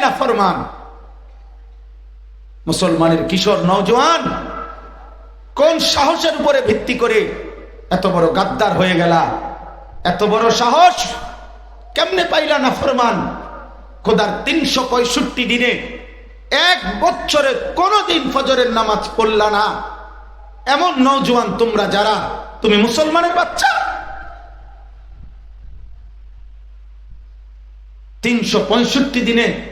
না মুসলমানের কিশোর নওজোয়ান কোন সাহসের উপরে ভিত্তি করে এত বড় গাদ্দার হয়ে গেলা? এত বড় সাহস কেমনে পাইলা না ফরমান? খোদার তিনশো পঁয়ষট্টি দিনে এক বছরে কোনোদিন ফজরের নামাজ পড়লা না। এমন নওজোয়ান তোমরা যারা, তুমি মুসলমানের বাচ্চা? তিনশো পঁয়ষট্টি দিনে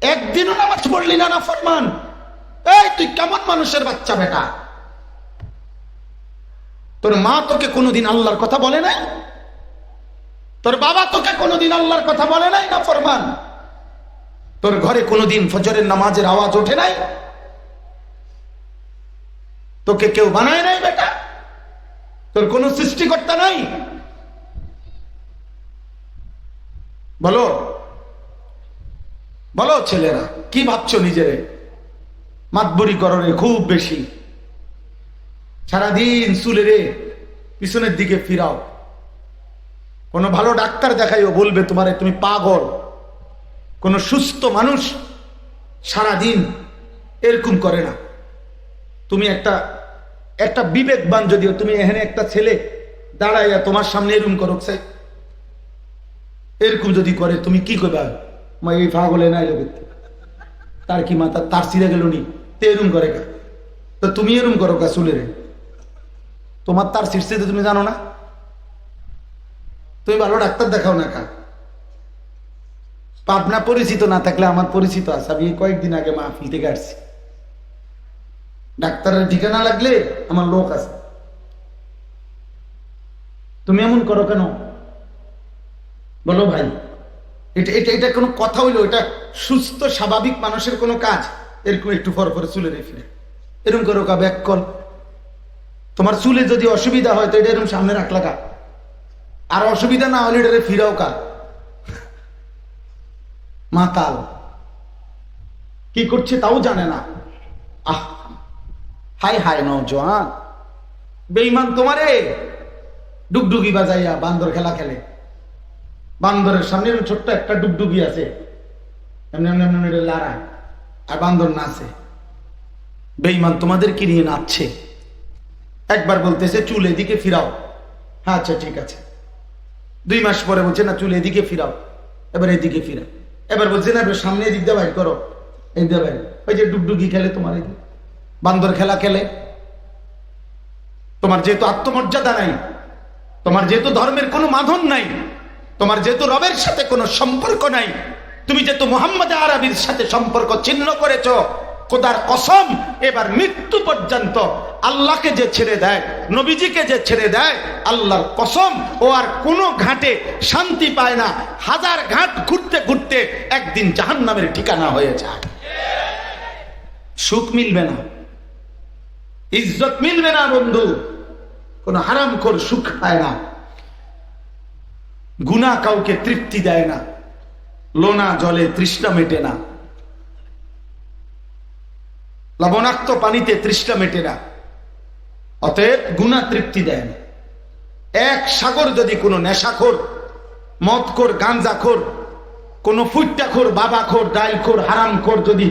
একদিনও নামাজ পড়লি না না ফরমান। এই, তুই কেমন মানুষের বাচ্চা বেটা? তোর মা তোকে কোনোদিন আল্লাহর কথা বলে নাই? তোর বাবা তোকে কোনোদিন আল্লাহর কথা বলে নাই, না ফরমান? তোর ঘরে কোনোদিন ফজরের নামাজের আওয়াজ ওঠে নাই? তোকে কেউ বানায় নাই বেটা? তোর কোনো সৃষ্টিকর্তা নাই? বলো বলো ছেলেরা, কি ভাবছ নিজেরে? মাতবরি করণে খুব বেশি। সারাদিন চুলে রে, পিছনের দিকে ফিরাও। কোনো ভালো ডাক্তার দেখাইও, বলবে তোমারে, তুমি পাগল। কোনো সুস্থ মানুষ সারাদিন এরকম করে না। তুমি একটা একটা বিবেকবান যদিও, তুমি এখানে একটা ছেলে দাঁড়াইয়া তোমার সামনে এরকম করো এরকম যদি করে, তুমি কি করবা? মা এই পাগলে নাই লোক তার কি মাথা? তার সিরে গেল নি। তে এরম করে কা তো তুমি এরম করো কা চুলে রে তোমার তার শীর্ষে তুমি জানো না? তুমি ভালো ডাক্তার দেখাও না কা পাবনা পরিচিত না থাকলে আমার পরিচিত আছে। আমি কয়েকদিন আগে মাহফিল থেকে আসছি। ডাক্তারের ঠিকানা লাগলে আমার লোক আছে। তুমি এমন করো কেন? বলো ভাই। এটা এটা এটা কোনো কথা হইল, এটা সুস্থ, স্বাভাবিক মানুষের কোনো কাজ? এরকম একটু পর পরে চুলে রে ফিরে এরকম করো কা ব্যাক কল তোমার চুলে যদি অসুবিধা হয়, তো এটা এরকম সামনে রাখলা কা আর অসুবিধা না হলে এটা ফিরাও কা মাতাল। কি করছে তাও জানে না। আহ! হাই হাই নজওয়ান বেইমান তোমারে। ডুগডুগি বাজাইয়া বান্দর খেলা খেলে। বান্দরের সামনে ছোট্ট একটা ডুগডুগি আছে। এমনি লড়ায় আর বান্দর নাচে। বেইমান তোমাদের কি নিয়ে নাচছে? একবার বলতেছে, চুল এদিকে ফিরাও। হ্যাঁ আচ্ছা ঠিক আছে। দুই মাস পরে বলছে, না, চুল এদিকে ফিরাও। এবার এদিকে ফিরাও। এবার বলছে, না, এবার সামনে এদিক দিয়ে বাইর করো। এই দিয়ে বাইর। ওই যে ডুগডুগি খেলে তোমার এই বান্দর খেলা খেলে। তোমার যেহেতু আত্মমর্যাদা নাই, তোমার যেহেতু ধর্মের কোনো মাধন নাই তোমার যেহেতু রবের সাথে কোনো সম্পর্ক নাই, তুমি যেহেতু মোহাম্মদ আরবির সাথে সম্পর্ক ছিন্ন করেছ, খোদার কসম, এবার মৃত্যু পর্যন্ত আল্লাহকে যে ছেড়ে দেয়, নবীজিকে যে ছেড়ে দেয়, আল্লাহর কসম, ও আর কোনো ঘাটে শান্তি পায় না। হাজার ঘাট ঘুরতে ঘুরতে একদিন জাহান্নামের ঠিকানা হয়ে যায়। সুখ মিলবে না। ইজ্জত মিলবে না, বন্ধু। কোন কর সুখ পায় না। গুণা কাউকে তৃপ্তি দেয় না। লোনা জলে তৃষ্ণা মেটে না। লবণাক্ত পানিতে তৃষ্ণা মেটে না। অতএব গুণা তৃপ্তি দেয় না। এক সাগর যদি কোনো নেশাখোর, মদখোর গাঞ্জাখোর কোনো ফুট্টাখোর, বাবাখোর ডাইলখোর হারামখোর যদি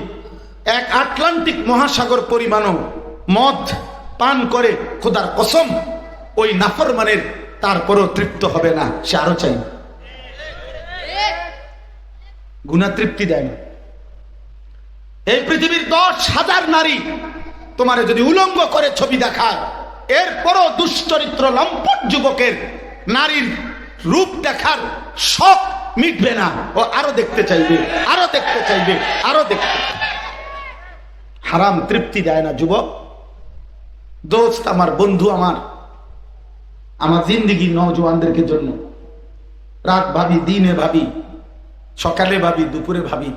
এক আটলান্টিক মহাসাগর পরিমাণও মদ পান করে, খোদার কসম, ওই নাফরমানের তারপরও তৃপ্ত হবে না, সে আরও চাই গুণা তৃপ্তি দেয় না। এই পৃথিবীর দশ হাজার নারী তোমার যদি উলঙ্গ করে ছবি দেখায়, এরপরও দুশ্চরিত্র লম্পট যুবকের নারীর রূপ দেখার শখ মিটবে না। ও আরও দেখতে চাইবে, আরও দেখতে চাইবে, আরও দেখতে হারাম তৃপ্তি দেয় না যুবক। দোস্ত, আমার বন্ধু আমার আমার জিন্দিগি নজওয়ানদেরকে জন্য। রাত ভাবি, দিনে ভাবি, সকালে ভাবি, দুপুরে ভাবি,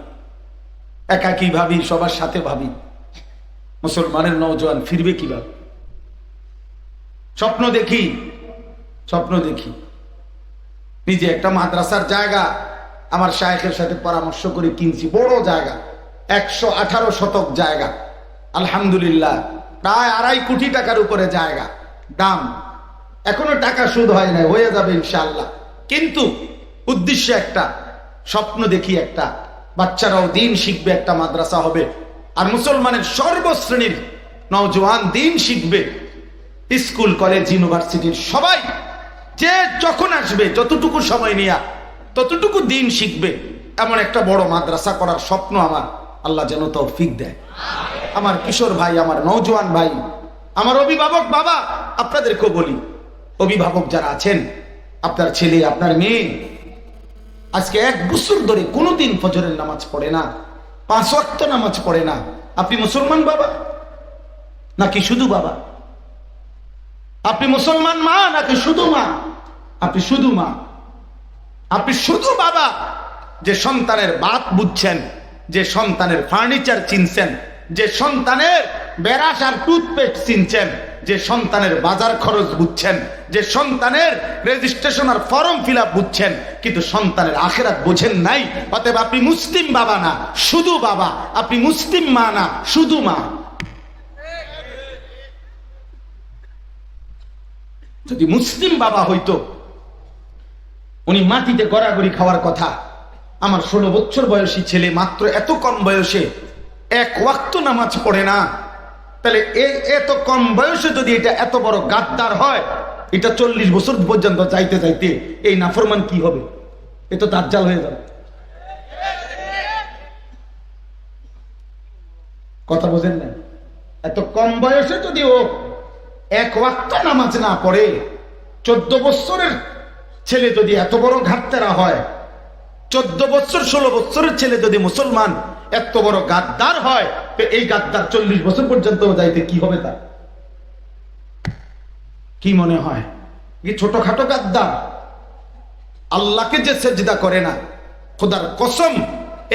একাকি ভাবি, সবার সাথে ভাবি। মুসলমানের নজওয়ান ফিরবে কীভাবে? স্বপ্ন দেখি স্বপ্ন দেখি। নিজে একটা মাদ্রাসার জায়গা, আমার শায়েখের সাথে পরামর্শ করে কিনছি, বড় জায়গা, একশো আঠারো শতক জায়গা। আলহামদুলিল্লাহ, প্রায় আড়াই কোটি টাকার উপরে জায়গা, দাম। এখনও টাকা সুদ হয় না হয়ে যাবে ইনশাল্লাহ কিন্তু উদ্দেশ্য একটা, স্বপ্ন দেখি একটা, বাচ্চারাও দিন শিখবে একটা মাদ্রাসা হবে, আর মুসলমানের সর্বশ্রেণীর নওজোয়ান দিন শিখবে, স্কুল, কলেজ, ইউনিভার্সিটির সবাই যে যখন আসবে, যতটুকু সময় নিয়ে, ততটুকু দিন শিখবে, এমন একটা বড় মাদ্রাসা করার স্বপ্ন আমার, আল্লাহ যেন তৌফিক দেয়। আমার কিশোর ভাই, আমার নৌজওয়ান ভাই, আমার অভিভাবক বাবা, আপনাদেরকেও বলি অভিভাবক যারা আছেন, আপনার ছেলে, আপনার মেয়ে, আজকে এক বছর ধরে কোনোদিন ফজরের নামাজ পড়ে না, পাঁচ ওয়াক্ত নামাজ পড়ে না। আপনি মুসলমান বাবা? নাকি শুধু বাবা? আপনি মুসলমান মা, নাকি শুধু মা? আপনি শুধু মা। আপনি শুধু বাবা? যে সন্তানের বাত বুঝছেন, যে সন্তানের ফার্নিচার চিনছেন, যে সন্তানের বেরাস আর টুথপেস্ট চিনছেন যে সন্তানের বাজার খরচ বুঝছেন, যে সন্তানের রেজিস্ট্রেশন আর ফর্ম ফিল বুঝছেন, কিন্তু সন্তানের আখেরাত বোঝেন নাই। অতএব আপনি মুসলিম বাবা না, শুধু বাবা। আপনি মুসলিম মা না, শুধু মা। যদি মুসলিম বাবা হইতো, উনি মাটিতে গড়াগড়ি খাওয়ার কথা। আমার ষোলো বছর বয়সী ছেলে মাত্র এত কম বয়সে এক ওয়াক্ত নামাজ পড়ে না। তাহলে এই এত কম বয়সে যদি এটা এত বড় গাদ্দার হয়, এটা চল্লিশ বছর পর্যন্ত যাইতে যাইতে এই নাফরমান কি হবে? এ তো দাজ্জাল হয়ে যাবে। কথা বোঝেন না এত কম বয়সে যদি ও এক ওয়াক্ত নামাজ না পড়ে, চোদ্দ বছরের ছেলে যদি এত বড় ঘাটতেরা হয় চোদ্দ বছর, ষোলো বছরের ছেলে যদি মুসলমান, এত বড় গাদ্দার হয় এই গাদ্দার চল্লিশ বছর পর্যন্ত যাইতে কি হবে তার? কি মনে হয়? কি ছোটখাটো গাদ্দার। আল্লাহকে যে সেজদা করে না, খোদার কসম,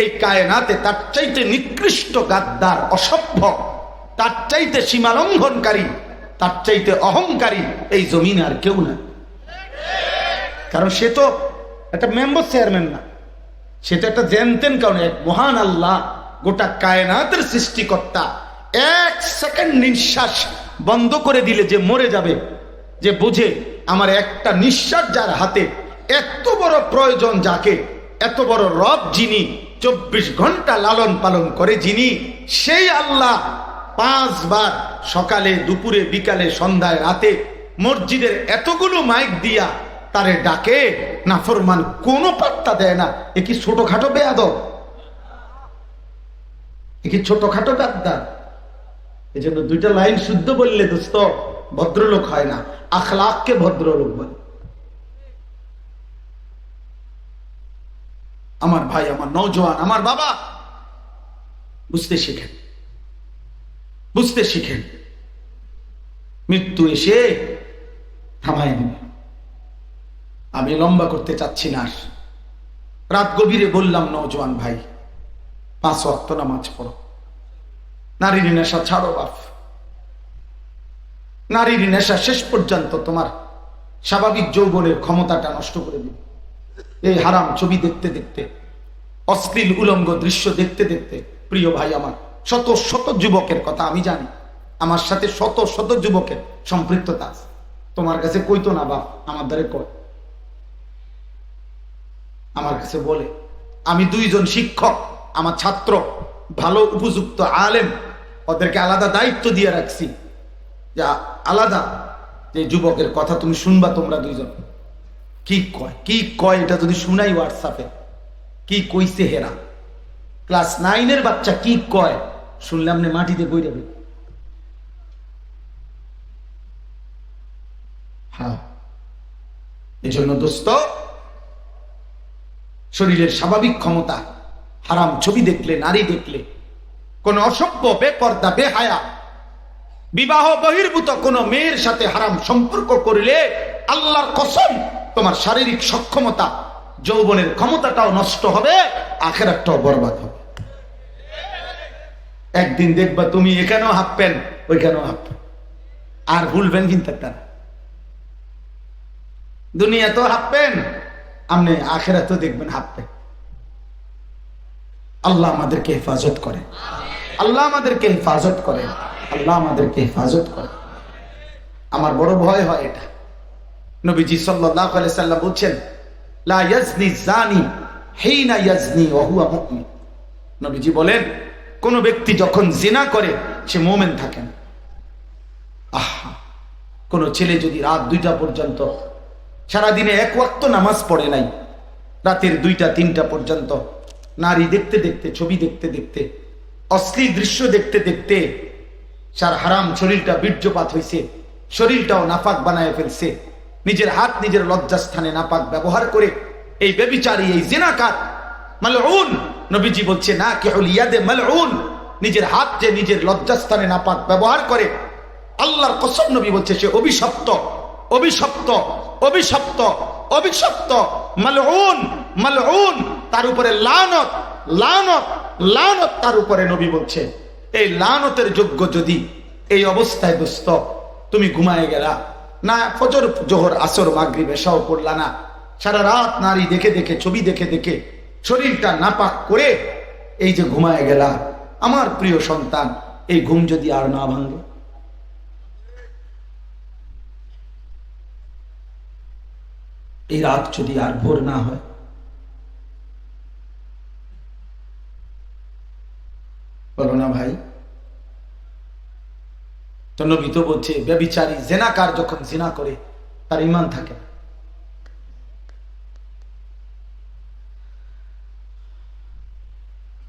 এই কায়নাতে তার চাইতে নিকৃষ্ট গাদ্দার অসভ্য, তার চাইতে সীমালঙ্ঘনকারী, তার চাইতে অহংকারী এই জমিনে আর কেউ না কারণ সে তো একটা মেম্বার চেয়ারম্যান না। সে তো একটা জেনতেন কারণ, এক মহান আল্লাহ, গোটা কায়নাতের সৃষ্টিকর্তা, এক সেকেন্ড নিঃশ্বাস বন্ধ করে দিলে যে মরে যাবে, যে বুঝে আমার একটা নিঃশ্বাস যার হাতে এত বড় প্রয়োজন যাকে, এত বড় রব যিনি, চব্বিশ ঘণ্টা লালন পালন করে যিনি, সেই আল্লাহ পাঁচবার সকালে, দুপুরে, বিকালে, সন্ধ্যায়, রাতে মসজিদের এতগুলো মাইক দিয়া তারে ডাকে নাফরমান কোনো পাত্তা দেয় না। এ কি ছোটখাটো বেয়াদ এ কি ছোটখাটো বেদ্দার এই জন্য দুইটা লাইন শুদ্ধ বললে দোস্ত, ভদ্রলোক হয় না। আখলাককে ভদ্রলোক বলে। আমার ভাই, আমার নৌজওয়ান আমার বাবা বুঝতে শিখেন। বুঝতে শিখেন। মৃত্যু এসে দিবে আমি লম্বা করতে চাচ্ছি না রাত গভীরে বললাম নৌজওয়ান ভাই, পাঁচ অক্ত নামাজ পড়ো। নারীর নেশা ছাড়ো বাপ। নারীর নেশা শেষ পর্যন্ত তোমার স্বাভাবিক যৌবনের ক্ষমতাটা নষ্ট করে দিবে। এই হারাম ছবি দেখতে দেখতে, অশ্লীল উলঙ্গ দৃশ্য দেখতে দেখতে, প্রিয় ভাই আমার, শত শত যুবকের কথা আমি জানি। আমার সাথে শত শত যুবকের সম্পৃক্ততা তোমার কাছে কইতো না বাপ, আমার দ্বারে কয়। আমার কাছে বলে, আমি দুইজন শিক্ষক, আমার ছাত্র, ভালো উপযুক্ত আলেম, ওদেরকে আলাদা দায়িত্ব দিয়ে রাখছি। যা আলাদা, যে যুবকের কথা তুমি শুনবা তোমরা দুইজন। কি কয় কি কয় এটা যদি শুনাই হোয়াটসঅ্যাপে? কি কইছে হেরা? ক্লাস নাইনের বাচ্চা কি কয়? শুনলে আপনি মাটিতে বই যাবে হ্যাঁ। এই জন্য দোস্ত শরীরের স্বাভাবিক ক্ষমতা। হারাম ছবি দেখলে, নারী দেখলে। কোন অসভ্য বেপর্দা বেহায়া। বিবাহ বহির্ভূত কোন মেয়ের সাথে হারাম সম্পর্ক করলে আল্লাহর কসম, তোমার শারীরিক সক্ষমতা, যৌবনের ক্ষমতাটাও নষ্ট হবে আখেরাটাও বরবাদ হবে। একদিন দেখবা তুমি এখানেও হাঁপবেন, ওইখানেও হাঁপবেন। আর ভুলবেন কিন্তু তারা। দুনিয়া তো হাঁপবেন। আপনি আখেরা তো দেখবেন হাঁপবেন আল্লাহ আমাদেরকে হেফাজত করে। আল্লাহ আমাদেরকে হেফাজত করে। আল্লাহ আমাদেরকে হেফাজত করে। আমার বড় ভয় হয় এটা। নবীজি সাল্লাম বলছেন নবীজি বলেন, কোন ব্যক্তি যখন জিনা করে, সে মোমেন থাকেন আহা! কোন ছেলে যদি রাত দুইটা পর্যন্ত সারাদিনে এক ওয়াক্ত নামাজ পড়ে নাই। রাতের দুইটা, তিনটা পর্যন্ত নারী দেখতে দেখতে, ছবি দেখতে দেখতে, অশ্লীল দৃশ্য দেখতে দেখতে সার হারাম শরীরটা বীর্যপাত হয়েছে শরীরটাও নাপাক বানায় ফেলছে, নিজের হাত নিজের লজ্জাস্থানে নাপাক ব্যবহার করে এই বেবিচারী, এই জেনাকার মালউন, নবীজি বলছে, না কে হল ইয়াদে মালউন, নিজের হাত যে নিজের লজ্জাস্থানে নাপাক ব্যবহার করে, আল্লাহর কসম নবী বলছে, সে অভিশপ্ত অভিশপ্ত অভিশপ্ত অভিশপ্ত, মালউন মালউন, তার উপরে লানত লানত লানত তার উপরে নবী বলছে, এই লানতের যোগ্য যদি এই অবস্থায় দোস্ত, তুমি ঘুমায় গেলা, না ফজর, জোহর, আসর, মাগরিবে সহ করলা না, সারা রাত নারী দেখে দেখে, ছবি দেখে দেখে, শরীরটা নাপাক করে এই যে ঘুমায় গেলা, আমার প্রিয় সন্তান, এই ঘুম যদি আর না ভাঙে? এই রাত যদি আর ভোর না হয় বলো না ভাই তো নবী তো বলছে ব্যবিচারী জেনাকার যখন জিনা করে তার ইমান থাকে না।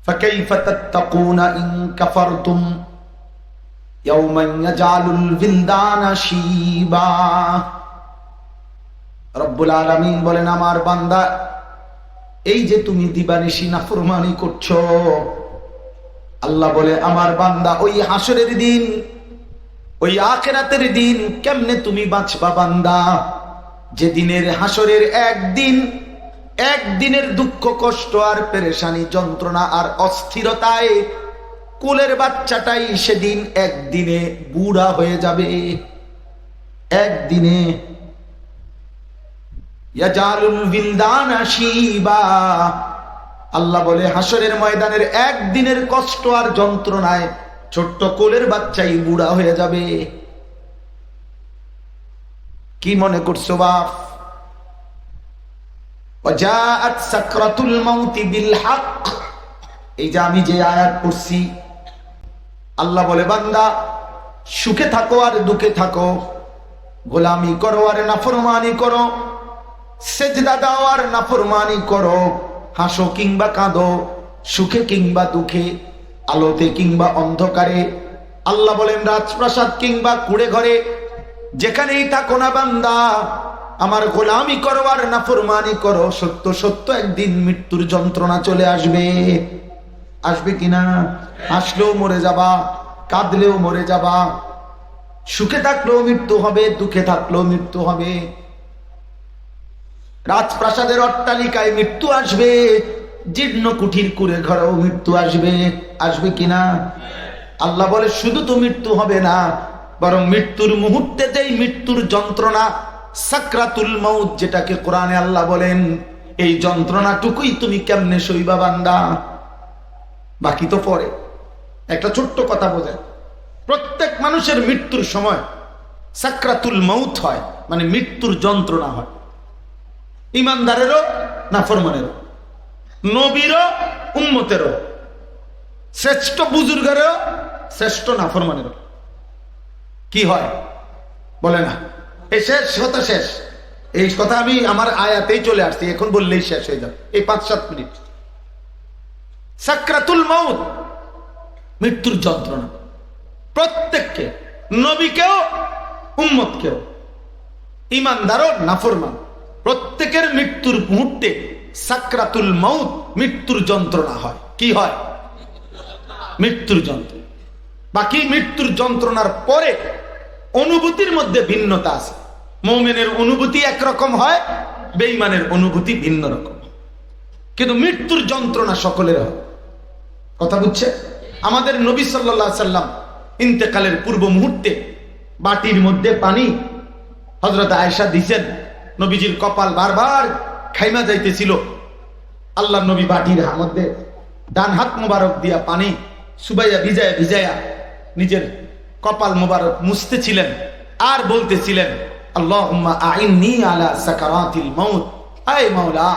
فكيف تتقون إن كفرتم يوما يجعل الولدان شيبا রব্বুল আলামিন বলেন, আমার বান্দা, এই যে তুমি দিবানিশি নাফরমানি করছ, আল্লাহ বলে, আমার বান্দা, ওই হাসরের দিন, ওই আখেরাতের দিন কেমনে তুমি বাঁচবা বান্দা? যে দিনের হাসরের একদিন, একদিনের দুঃখ, কষ্ট আর পেরেশানি, যন্ত্রণা আর অস্থিরতায় কুলের বাচ্চাটাই সেদিন একদিনে বুড়া হয়ে যাবে। একদিনে আল্লাহ বলে হাসরের ময়দানের একদিনের কষ্ট আর যন্ত্রণায় ছোট্ট কোলের বাচ্চাই বুড়া হয়ে যাবে। কি মনে করছ বাপ? এই যে আমি যে আল্লাহ বলে, বান্দা, সুখে থাকো আর থাকো। করো নাফরমানি করো। সেজদা দাও আর নাফরমানি করো, হাসো কিংবা কাঁদো, সুখে কিংবা দুঃখে, আলোতে কিংবা অন্ধকারে, আল্লাহ বলেন রাজপ্রাসাদ কিংবা কুড়ে ঘরে, যেখানেই থাকো না বান্দা, আমার গোলামি করো আর নাফরমানি করো, সত্য সত্য একদিন মৃত্যুর যন্ত্রণা চলে আসবে। আসবে কিনা আসলেও মরে যাবা, কাঁদলেও মরে যাবা, সুখে থাকলেও মৃত্যু হবে, দুঃখে থাকলেও মৃত্যু হবে। রাজপ্রাসাদের অট্টালিকায় মৃত্যু আসবে। জীর্ণ কুঠির কুড়ে ঘরেও মৃত্যু আসবে। আসবে কিনা আল্লাহ বলে, শুধু তো মৃত্যু হবে না, বরং মৃত্যুর মুহূর্তে যেই মৃত্যুর যন্ত্রণা সাকরাতুল মৌত যেটাকে কোরআনে আল্লাহ বলেন। এই যন্ত্রণাটুকুই তুমি কেমনে সইবা বান্দা? বাকি তো পরে। একটা ছোট্ট কথা বোঝায় প্রত্যেক মানুষের মৃত্যুর সময় সাকরাতুল মৌত হয় মানে মৃত্যুর যন্ত্রণা হয়। ইমানদারেরও না ফরমানেরও? নবীরও, উম্মতেরও? শ্রেষ্ঠ বুজুর্গেরও, শ্রেষ্ঠ নাফরমানেরও কি হয়? বলে না। এই শেষ কথা শেষ। এই কথা আমি আমার আয়াতেই চলে আসছি, এখন বললেই শেষ হয়ে যাবে। এই পাঁচ, সাত মিনিট। সাকরাতুল মৌত মৃত্যুর যন্ত্রণা। প্রত্যেককে, নবীকেও, উম্মতকেও। ইমানদারও নাফরমান প্রত্যেকের মৃত্যুর মুহূর্তে সাকরাতুল মৌত মৃত্যুর যন্ত্রণা হয়। কি হয়? মৃত্যুর যন্ত্রণা। বাকি মৃত্যুর যন্ত্রণার পরে অনুভূতির মধ্যে ভিন্নতা আছে। মৌমেনের অনুভূতি একরকম হয় বেইমানের অনুভূতি ভিন্ন রকম কিন্তু মৃত্যুর যন্ত্রণা সকলের হয়। কথা বুঝছে? আমাদের নবী সাল্লাহ সাল্লাম ইন্তেকালের পূর্ব মুহূর্তে বাটির মধ্যে পানি হজরত আয়সা দিছেন। নবীজির কপাল বারবার খাইমা যাইতেছিল। আল্লাহ নবী বাটির মধ্যে ডান হাত মোবারক দিয়া পানি সুবাইয়া ভিজায়া ভিজায়া নিজের কপাল মোবারক মুছতেছিলেন আর বলতেছিলেন আল্লাহ আইনি আলা সাকারাতিল মৌত আয় মাওলা,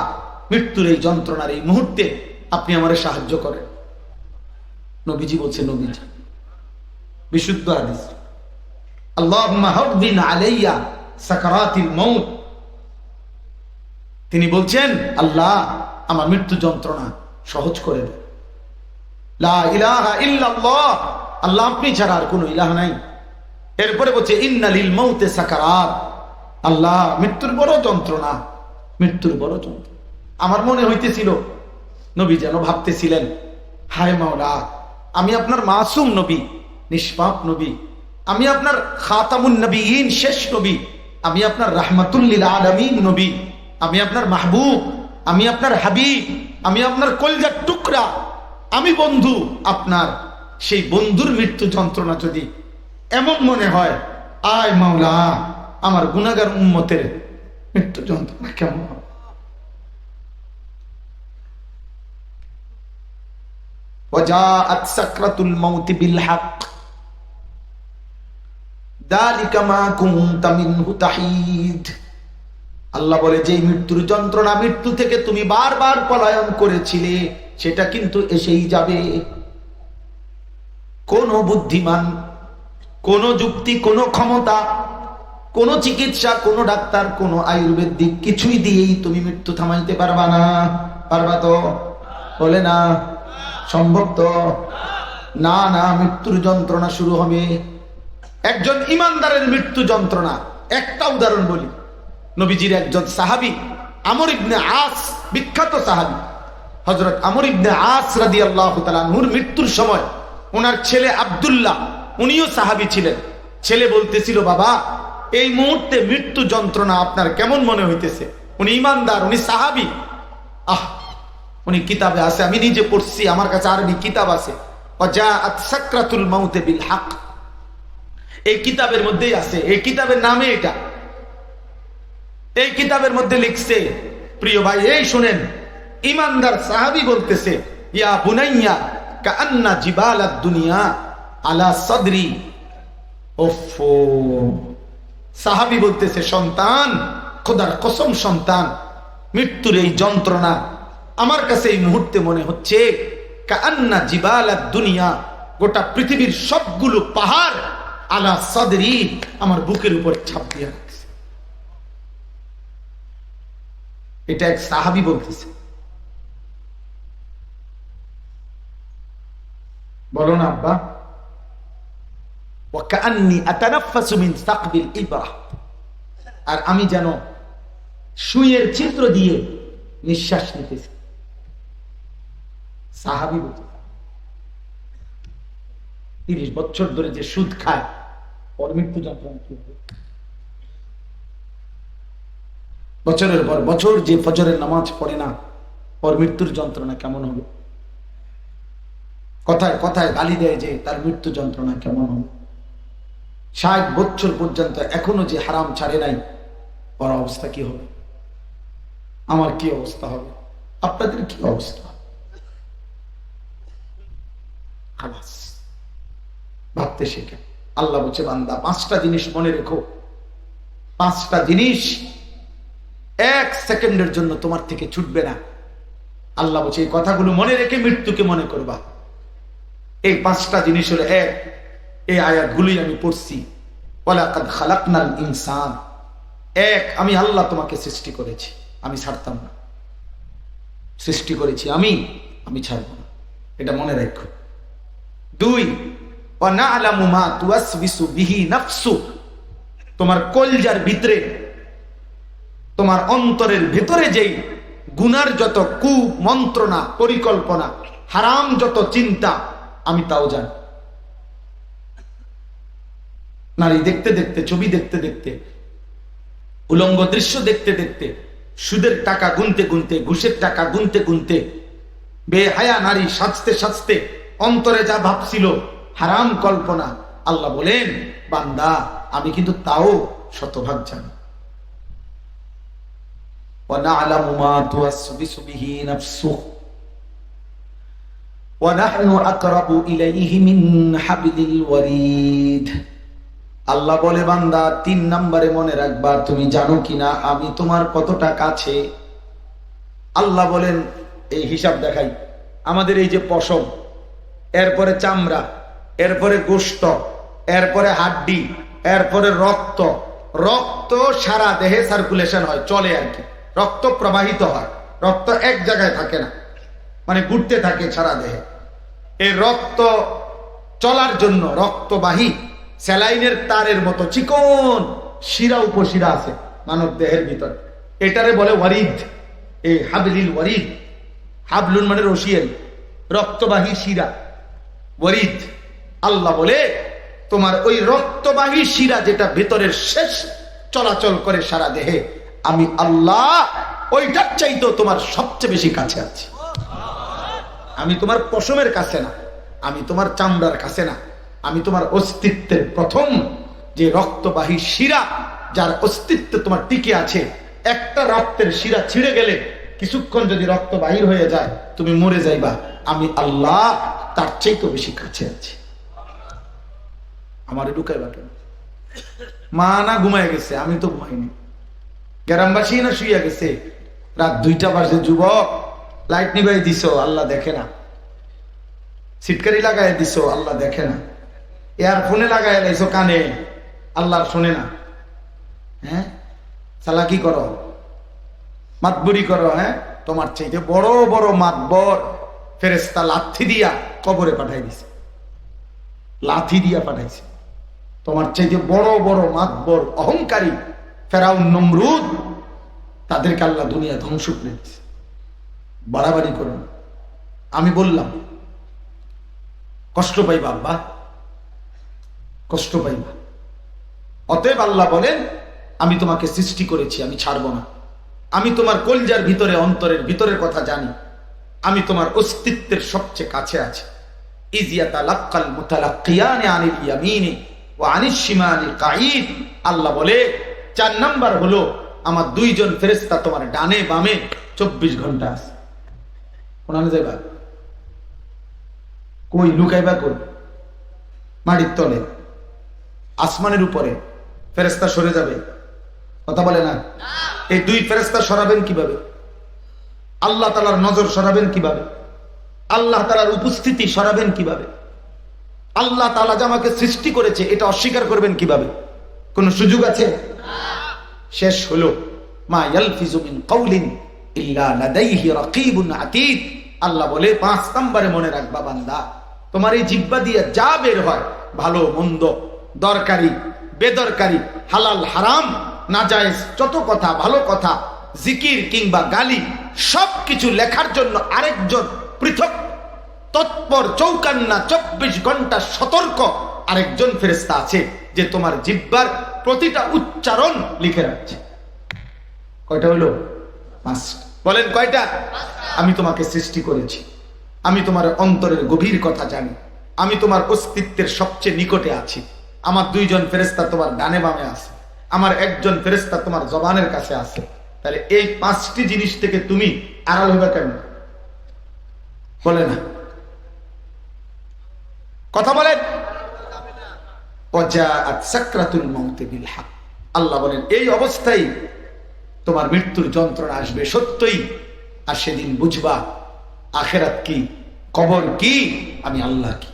মৃত্যুর এই যন্ত্রণার এই মুহূর্তে আপনি আমারে সাহায্য করেন। নবীজি বলছে, নবীজি, বিশুদ্ধ হাদিস। হাব্বিন আলাইয়া সাকারাতিল মাউত। তিনি বলছেন, আল্লাহ, আমার মৃত্যু যন্ত্রণা সহজ করে দেন আল্লাহ আপনি ছাড়া আর কোনো ইলাহ নাই। এরপরে বলছে, ইন্নালিল মৌতে সাকারাত, আল্লাহ মৃত্যুর বড় যন্ত্রণা, মৃত্যুর বড় যন্ত্রণা। আমার মনে হইতেছিল, নবী যেন ভাবতেছিলেন, হায় মাওলা, আমি আপনার মাসুম নবী, নিষ্পাপ নবী, আমি আপনার খাতামুন নবীন শেষ নবী, আমি আপনার রাহমাতুল্লিল আলামিন নবী। আমি আপনার মাহবুব আমি আপনার হাবিব আমি আপনার কলজার টুকরা আমি বন্ধু আপনার সেই বন্ধুর মৃত্যু যন্ত্রণা যদি এমন মনে হয় আয় মাওলা আমার গুনাগার উম্মতের মৃত্যু যন্ত্রণা কেমন হবে وجاءت سكرة الموت بالحق ذلك ما كنت منه تحيد আল্লাহ বলে যে মৃত্যুর যন্ত্রণা, মৃত্যু থেকে তুমি বারবার পলায়ন করেছিলে, সেটা কিন্তু এসেই যাবে। কোন বুদ্ধিমান, কোন যুক্তি, কোন ক্ষমতা, কোন চিকিৎসা, কোন ডাক্তার, কোন আয়ুর্বেদিক কিছুই দিয়েই তুমি মৃত্যু থামাইতে পারবা না। পারবা তো? বলে না। সম্ভব তো? না না, মৃত্যুর যন্ত্রণা শুরু হবে। একজন ইমানদারের মৃত্যু যন্ত্রণা। একটা উদাহরণ বলি। নবীজির একজন সাহাবি, আমর ইবনে আস, বিখ্যাত সাহাবি। হজরত আমর ইবনে আস রাদি আল্লাহ নূর মৃত্যুর সময় ওনার ছেলে আবদুল্লাহ, উনিও সাহাবি ছিলেন। ছেলে বলতেছিল, বাবা, এই মুহূর্তে মৃত্যু যন্ত্রণা আপনার কেমন মনে হইতেছে? উনি ইমানদার, উনি সাহাবি। আহ, উনি কিতাবে আছে, আমি নিজে পড়ছি, আমার কাছে আরবি কিতাব আছে। বিল এই কিতাবের মধ্যেই আছে, এই কিতাবের নামে এটা। এই কিতাবের মধ্যে লিখছে, প্রিয় ভাই, এই শুনেন, ইমানদার সাহাবি বলতেছে, ইয়া বুনাইয়া কান্না জিবালাদ দুনিয়া আলা সদরি। ওফো! সাহাবি বলতেছে, সন্তান, খোদার কসম সন্তান, মৃত্যুর এই যন্ত্রণা আমার কাছে এই মুহূর্তে মনে হচ্ছে কান্না জিবালাদ দুনিয়া, গোটা পৃথিবীর সবগুলো পাহাড় আলা সদরি আমার বুকের উপর ছাপ দিয়ে রাখছে এটা এক সাহাবি বলতেছে। বলো না, আব্বা। আর আমি যেন সুইয়ের চিত্র দিয়ে নিঃশ্বাস নিতেছি। সাহাবি তিরিশ বছর ধরে যে সুদ খায় ওর যন্ত্রণা কি হবে? বছরের পর বছর যে ফজরের নামাজ পড়ে না, ওর মৃত্যুর যন্ত্রণা কেমন হবে? কথায় কথায় গালি দেয় যে তার মৃত্যু যন্ত্রণা কেমন হবে? ষাট বছর পর্যন্ত এখনও যে হারাম ছাড়ে নাই, ওর অবস্থা কি হবে? আমার কি অবস্থা হবে? আপনাদের কি অবস্থা? ভাবতে শেখে আল্লাহ বলছে, বান্দা, পাঁচটা জিনিস মনে রেখো। পাঁচটা জিনিস সেকেন্ডের জন্য তোমার থেকে ছুটবে না। আল্লাহ বলছে, এই কথাগুলো মনে রেখে মৃত্যুকে মনে করবা। এই পাঁচটা জিনিস হলো এক, এই আয়াতগুলোই আমি পড়ছি। খালাকনাল ইনসান। এক, আমি আল্লাহ তোমাকে সৃষ্টি করেছি, আমি ছাড়তাম না। সৃষ্টি করেছি আমি আমি ছাড়ব না। এটা মনে রাখো। দুই তোমার কলজার ভিতরে তোমার অন্তরের ভেতরে যেই গুনার যত কু মন্ত্রণা পরিকল্পনা, হারাম যত চিন্তা, আমি তাও জানি। নারী দেখতে দেখতে, ছবি দেখতে দেখতে, উলঙ্গ দৃশ্য দেখতে দেখতে, সুদের টাকা গুনতে গুনতে, ঘুষের টাকা গুনতে গুনতে, বেহায়া নারী সাজতে সাজতে, অন্তরে যা ভাবছিল হারাম কল্পনা, আল্লাহ বলেন, বান্দা, আমি কিন্তু তাও শতভাগ জানি। ونعلم ما توسوس به نفسه ونحن أقرب إليه من حبل الوريد আল্লাহ বলে বান্দা তিন নম্বরে মনে রাখবা তুমি জানো কিনা আমি তোমার কতটা কাছে আল্লাহ বলেন এই হিসাব দেখাই আমাদের এই যে পশম এরপরে চামড়া এরপরে গোস্ত এরপরে হাড্ডি এরপরে রক্ত রক্ত সারা দেহে সার্কুলেশন হয় চলে আর কি রক্ত প্রবাহিত হয়। রক্ত এক জায়গায় থাকে না। মানে ঘুরতে থাকে সারা দেহে। এই রক্ত চলার জন্য রক্তবাহী স্যালাইনের তারের মতো চিকন শিরা উপশিরা আছে মানব দেহের ভিতর। এটারে বলে ওয়ারিদ। এই হাবলিল ওয়ারিদ। হাবলুন মানে রশিয়েল রক্তবাহী শিরা। ওয়ারিদ। আল্লাহ বলে, তোমার ওই রক্তবাহী শিরা যেটা ভেতরের শেষ চলাচল করে সারা দেহে আমি আল্লাহ ওইটার চাইতো তোমার সবচেয়ে বেশি কাছে আছি। আমি তোমার পশমের কাছে না, আমি তোমার চামড়ার কাছে না, আমি তোমার অস্তিত্বের প্রথম যে রক্তবাহী শিরা যার অস্তিত্ব তোমার টিকে আছে, একটা রক্তের শিরা ছিঁড়ে গেলে কিছুক্ষণ যদি রক্ত বাহির হয়ে যায়, তুমি মরে যাইবা। আমি আল্লাহ তার চাইতে বেশি কাছে আছি। আমার ঢুকাইবা কেন? মা না ঘুমায় গেছে, আমি তো ঘুমাইনি। গ্রামবাসী না শুইয়া গেছে। রাত দুইটা বাজে, যুবক, লাইট নিবাই দিছ, আল্লাহ দেখে না। সিটকারি লাগাই দিছ, আল্লাহ দেখে না। এয়ারফোনে লাগাই লাইছো কানে। আল্লাহ শোনে না। হ্যাঁ? চালাকি করো। মাতবুরি করো হ্যাঁ? তোমার চাইতে বড় বড় মাতবর ফেরেস্তা লাথি দিয়া কবরে পাঠাই দিছে। লাথি দিয়া পাঠাইছে। তোমার চাইতে বড় বড় মাতবর, অহংকারী ফেরাউন নমরুদ, তাদেরকে আল্লাহ দুনিয়া ধ্বংস করে দিছে বাড়াবাড়ি করুন। আমি বললাম, কষ্ট পাইবা আব্বা কষ্ট পাইবা অতএব আল্লাহ বলেন, আমি তোমাকে সৃষ্টি করেছি, আমি ছাড়বো না। আমি তোমার কলজার ভিতরে, অন্তরের ভিতরের কথা জানি। আমি তোমার অস্তিত্বের সবচেয়ে কাছে আছি। ইজিয়াতা ও কাঈদ। আল্লাহ বলে চার নাম্বার হলো, আমার দুইজন ফেরেশতা তোমার ডানে বামে চব্বিশ ঘণ্টা আছে। কোনানে যাইবা কই লুকাইবা কই? মাটির তলে। আসমানের উপরে ফেরেস্তা সরে যাবে। কথা বলে না? এই দুই ফেরেস্তা সরাবেন কীভাবে? আল্লাহ তালার নজর সরাবেন কীভাবে? আল্লাহ তালার উপস্থিতি সরাবেন কীভাবে? আল্লাহ তালা যে আমাকে সৃষ্টি করেছে, এটা অস্বীকার করবেন কীভাবে? কোন সুযোগ আছে? শেষ হলো। মা ইয়ালফিজু মিন কাউলিন ইল্লা লাদাইহি রাকিবুন আতীদ। আল্লাহ বলে, পাঁচ নম্বরে মনে রাখবা বান্দা, তোমার এই জিব্বা দিয়ে যা বের হয়, ভালো, মন্দ, দরকারি, বেদরকারি, হালাল, হারাম, নাজায়েজ, যত কথা, ভালো কথা, জিকির কিংবা গালি সব কিছু লেখার জন্য আরেকজন পৃথক, তৎপর, চৌকান্না, চব্বিশ ঘণ্টা সতর্ক আরেকজন ফেরেস্তা আছে যে তোমার জিব্বার প্রতিটা উচ্চারণ লিখে রাখছে। কয়টা হলো? বলেন কয়টা? আমি তোমাকে সৃষ্টি করেছি। আমি তোমার অন্তরের গভীর কথা জানি। আমি তোমার অস্তিত্বের সবচেয়ে নিকটে আছি। আমার দুইজন ফেরেস্তা তোমার ডানে বামে আছে। আমার একজন ফেরেস্তা তোমার জবানের কাছে আছে। তাহলে এই পাঁচটি জিনিস থেকে তুমি আড়াল হবে কেন? বলে না। কথা বলেন ওয়াজাআত সাকরাতুল মাউতি বিল হক আল্লাহ বলেন, এই অবস্থায় তোমার মৃত্যুর যন্ত্রণা আসবে সত্যই, আর সেদিন বুঝবা, আখেরাত কি, কবর কি, আমি আল্লাহ কি।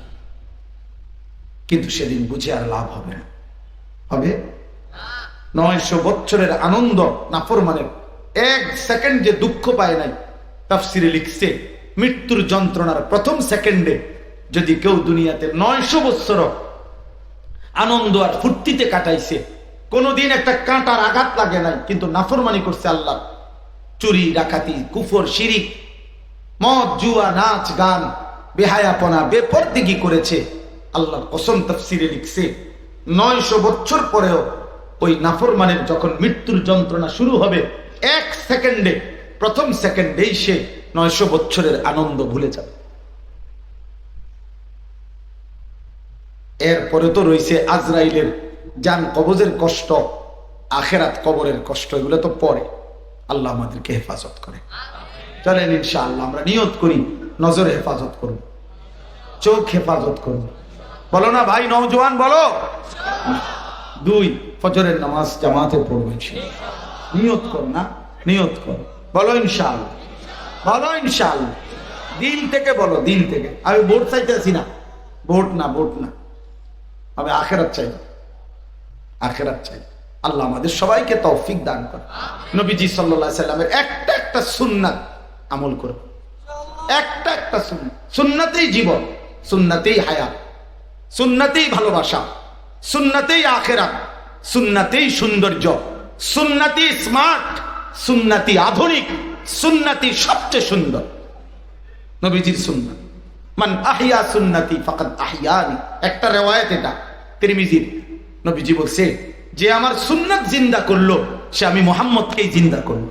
কিন্তু সেদিন বুঝে আর লাভ হবে না। হবে? নয়শো বছরের আনন্দ নাফর মানে এক সেকেন্ড যে দুঃখ পায় নাই। তাফসিরে লিখছে, মৃত্যুর যন্ত্রণার প্রথম সেকেন্ডে যদি কেউ দুনিয়াতে নয়শো বৎসর আনন্দ আর ফুর্তিতে কাটাইছে। কোনোদিন একটা কাঁটার আঘাত লাগে নাই, কিন্তু নাফরমানি করছে আল্লাহ। চুরি, ডাকাতি, কুফর, শিরিক, মদ, জুয়া, নাচ, গান, বেহায়াপনা, বেপরদিগি করেছে। আল্লাহর কসম তফসিরে লিখছে, নয়শো বছর পরেও ওই নাফরমানের যখন মৃত্যুর যন্ত্রণা শুরু হবে, এক সেকেন্ডে, প্রথম সেকেন্ডেই সে নয়শো বছরের আনন্দ ভুলে যাবে। এরপরে তো রয়েছে আজরাইলের যান কবজের কষ্ট আখেরাত কবরের কষ্ট এগুলো তো পরে। আল্লাহ আমাদেরকে হেফাজত করে। চলেন ইনশাআল্লাহ আমরা নিয়ত করি নজর হেফাজত করব চোখ হেফাজত করব। বলো না ভাই নওজোয়ান বলো? দুই ফজরের নামাজ জামাতে পড়ব। নিয়ত কর না নিয়ত কর। বলো ইনশাআল্লাহ। বলো ইনশাআল্লাহ। দিন থেকে বলো দিন থেকে। আমি ভোট চাইতে আছি না। ভোট না ভোট না। আমি আখেরাত চাই আখেরাত চাই। আল্লাহ আমাদের সবাইকে তৌফিক দান করে নবীজি সাল্লাহ সাল্লামের একটা একটা সুন্নাত আমল করবে একটা একটা সুন্নাত। সুন্নাতেই জীবন, সুন্নাতেই হায়াত সুন্নাতেই ভালোবাসা, সুন্নাতেই আখেরাত, সুন্নাতেই সৌন্দর্য সুন্নাতি স্মার্ট সুন্নাতি আধুনিক সুন্নাতি সবচেয়ে সুন্দর। নবীজির সুন্নাত। মান আহিয়া সুন্নাতি ফাকাদ আহিয়ানি একটা রেওয়ায়ত এটা। তিরমিজির নবীজি বলছে যে আমার সুন্নাত জিন্দা করল সে আমি মোহাম্মদকেই জিন্দা করল।